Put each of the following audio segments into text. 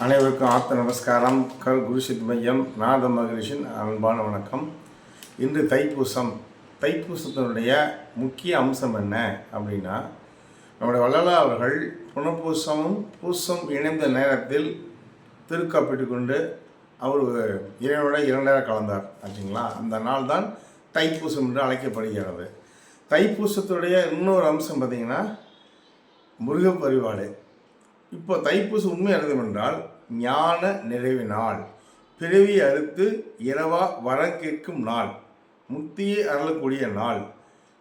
அனைவருக்கும் ஆத்த நமஸ்காரம். கல் குருசித் மையம் நாத மகரிஷின் அன்பான வணக்கம். இன்று தைப்பூசம். தைப்பூசத்தினுடைய முக்கிய அம்சம் என்ன அப்படின்னா நம்முடைய வள்ளலா அவர்கள் புனப்பூசமும் பூசம் இணைந்த நேரத்தில் திருக்காப்பிட்டு கொண்டு அவர் இறைவனோட இரண்டரை கலந்தார். ஆச்சுங்களா? அந்த நாள் தான் தைப்பூசம் என்று அழைக்கப்படுகிறது. தைப்பூசத்துடைய இன்னொரு அம்சம் பார்த்திங்கன்னா முருகப் வழிபாடு. இப்போ தைப்பூச உண்மை அர்த்தம் ஞான நிறைவு நாள். பிறவி அறுத்து இரவா வர கேட்கும் நாள். முத்தியை அருளக்கூடிய நாள்.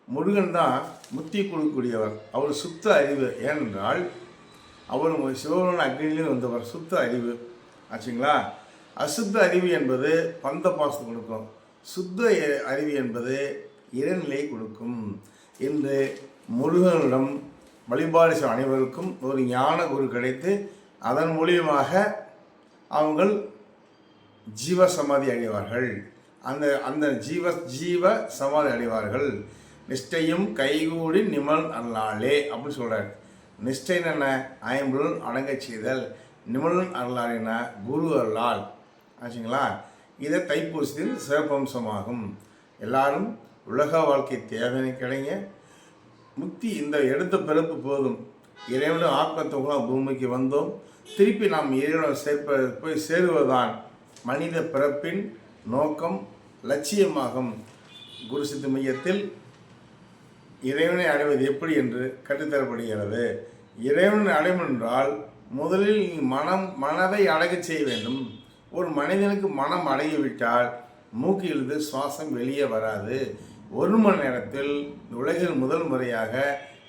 முருகன் தான் முத்தி கொடுக்கக்கூடியவர். அவர் சுத்த அறிவு ஏனென்றால் அவர் சிவபெருமன் அக்னியிலும் வந்தவர். சுத்த அறிவு. ஆச்சுங்களா? அசுத்த அறிவு என்பது பந்த பாசத்தை கொடுக்கும். சுத்த அறிவு என்பது இறைநிலை கொடுக்கும். என்று முருகனிடம் வழிபாடு செய்யும் அனைவருக்கும் ஒரு ஞான குரு கிடைத்து அதன் மூலியமாக அவங்கள் ஜீவ சமாதி அடைவார்கள். அந்த அந்த ஜீவ ஜீவ சமாதி அடைவார்கள். நிஷ்டையும் கைகூடி நிமல் அருளாளே அப்படின்னு சொல்கிறார் நிஷ்டைன்னு என்ன ஐம்புலன் அடங்கச் செய்தல். நிமலன் அருளாளினா குரு அருளால். ஆச்சுங்களா? இதை தைப்பூசத்தின் சிறப்பம்சமாகும். எல்லாரும் உலக வாழ்க்கை தேவைன்னு கிடைங்க முக்தி இந்த எடுத்த பிறப்பு போதும். இறைவனும் ஆத்மத்துவம் பூமிக்கு வந்தோம். திருப்பி நாம் இறைவனும் சேர்ப்ப போய் சேருவதுதான் மனித பிறப்பின் நோக்கம் லட்சியமாகும். குரு சித்து மையத்தில் இறைவனை அடைவது எப்படி என்று கற்றுத்தரப்படுகிறது. இறைவனை அடையும் என்றால் முதலில் நீ மனம் மனதை அடகச் செய்ய வேண்டும். ஒரு மனிதனுக்கு மனம் அடங்கிவிட்டால் மூக்கிலிருந்து சுவாசம் வெளியே வராது. ஒரு மணி நேரத்தில் உலகில் முதல் முறையாக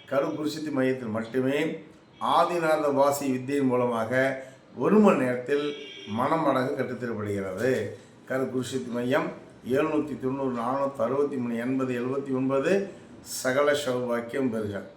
கரு மையத்தில் மட்டுமே ஆதிநாத வாசி வித்தியின் மூலமாக ஒரு மணி நேரத்தில் மனம் அடங்க கற்றுத்தரப்படுகிறது கரு மையம் எழுநூற்றி தொண்ணூறு நானூற்றி அறுபத்தி மூணு எண்பது எழுபத்தி ஒன்பது சகல சௌபாக்கியம் பெறுகிறார்